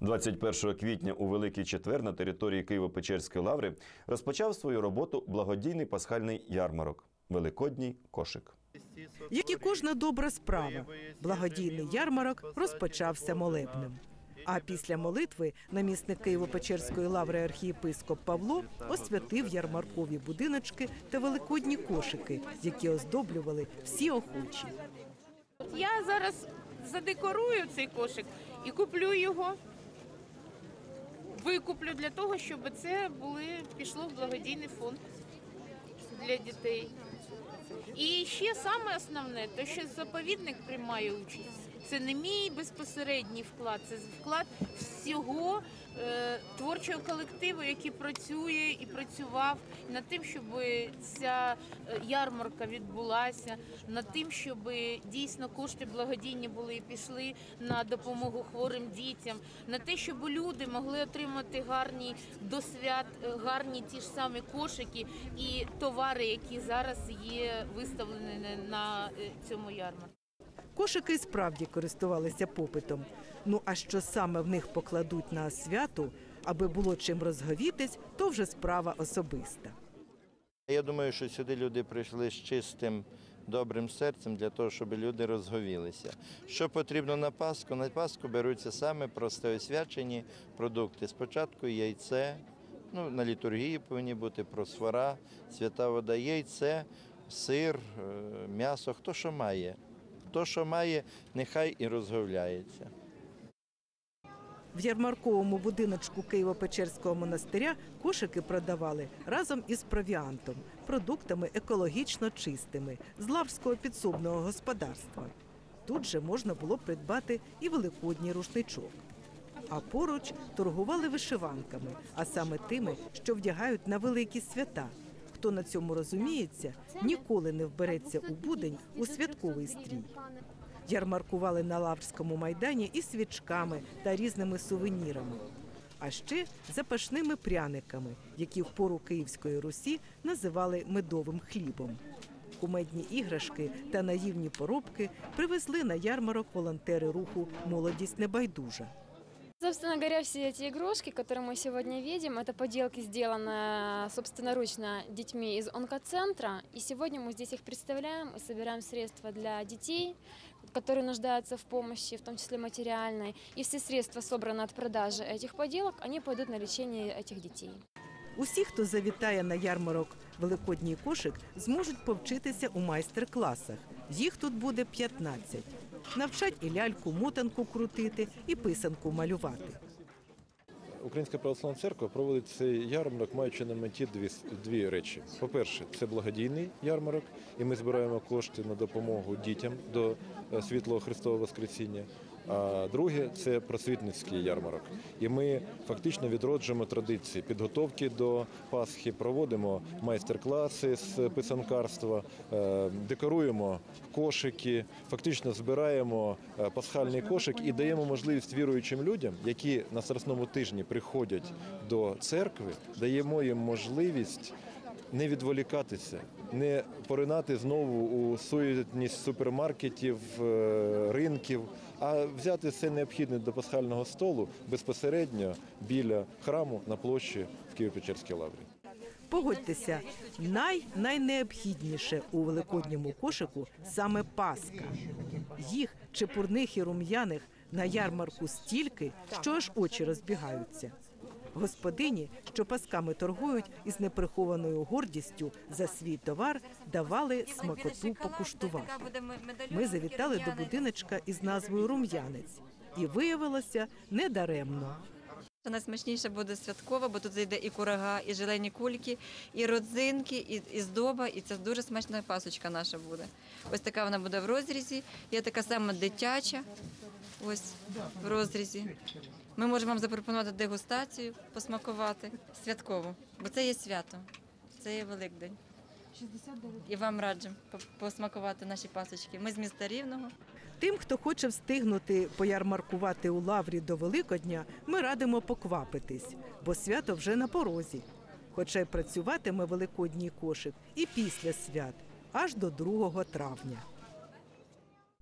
21 квітня у Великий Четвер на території Києво-Печерської лаври розпочав свою роботу благодійний пасхальний ярмарок Великодній кошик. Як і кожна добра справа, благодійний ярмарок розпочався молебнем. А після молитви намісник Києво-Печерської лаври архієпископ Павло освятив ярмаркові будиночки та великодні кошики, які оздоблювали всі охочі. Я зараз задекорую цей кошик і куплю його. Викуплю для того, щоб це були пішло в благодійний фонд для дітей. І ще саме основне, то що заповідник приймає участь. Це не мій безпосередній вклад, це вклад всього е, творчого колективу, який працює і працював над тим, щоб ця е, ярмарка відбулася, над тим, щоб дійсно кошти благодійні були і пішли на допомогу хворим дітям, на те, щоб люди могли отримати гарні до свят, е, гарні ті ж самі кошики і товари, які зараз є виставлені на е, цьому ярмарку. Кошики справді користувалися попитом. Ну а що саме в них покладуть на свято, аби було чим розговітись, то вже справа особиста. Я думаю, що сюди люди прийшли з чистим, добрим серцем для того, щоб люди розговілися. Що потрібно на Пасху? На Пасху беруться саме просте освячені продукти. Спочатку яйце, ну, на літургії повинні бути просвора, свята вода, яйце, сир, е, м'ясо, хто що має. Хто що має, нехай і розговляється. В ярмарковому будиночку Києво-Печерського монастиря кошики продавали разом із провіантом, продуктами екологічно чистими з лаврського підсобного господарства. Тут же можна було придбати і великодній рушничок. А поруч торгували вишиванками, а саме тими, що вдягають на великі свята. Хто на цьому розуміється, ніколи не вбереться у будень у святковий стрій. Ярмаркували на Лаврському майдані і свічками та різними сувенірами, а ще запашними пряниками, які в пору Київської Русі називали медовим хлібом. Кумедні іграшки та наївні поробки привезли на ярмарок волонтери руху Молодість небайдужа. Собственно говоря, все эти игрушки, которые мы сегодня видим, это поделки, сделанные собственноручно детьми из онкоцентра. И сегодня мы здесь их представляем и собираем средства для детей, которые нуждаются в помощи, в том числе материальной. И все средства, собранные от продажи этих поделок, они пойдут на лечение этих детей. Усі, хто завітає на ярмарок Великодній кошик, зможуть повчитися у майстер-класах. Їх тут буде 15. Навчать і ляльку, мотанку крутити, і писанку малювати. Українська православна церква проводить цей ярмарок, маючи на меті дві, дві речі. По-перше, це благодійний ярмарок, і ми збираємо кошти на допомогу дітям до е, світлого Христового Воскресіння. А друге це просвітницький ярмарок. І ми фактично відроджуємо традиції підготовки до Пасхи, проводимо майстер-класи з писанкарства, е, декоруємо кошики, фактично збираємо е, пасхальний кошик і даємо можливість віруючим людям, які на страсному тижні приходять до церкви, даємо їм можливість не відволікатися, не поринати знову у суетність супермаркетів, е, ринків, а взяти все необхідне до пасхального столу безпосередньо біля храму на площі в Києво-Печерській лаврі. Погодьтеся, най найнеобхідніше у великодньому кошику саме паска. Їх чепурних і рум'яних на ярмарку стільки, що аж очі розбігаються. Господині, що пасками торгують із неприхованою гордістю за свій товар, давали смакоту покуштувати. Ми завітали до будиночка із назвою Рум'янець, і виявилося недаремно. Найсмачніше буде святково, бо тут зайде і курага, і желені кульки, і родзинки, і, і здоба, і це дуже смачна пасочка наша буде. Ось така вона буде в розрізі, є така сама дитяча, ось в розрізі. Ми можемо вам запропонувати дегустацію, посмакувати святково, бо це є свято, це є Великдень. І вам раджу по- посмакувати наші пасочки. Ми з міста Рівного. Тим, хто хоче встигнути поярмаркувати у лаврі до Великодня, ми радимо поквапитись, бо свято вже на порозі. Хоча й працюватиме великодній кошик і після свят, аж до 2 травня.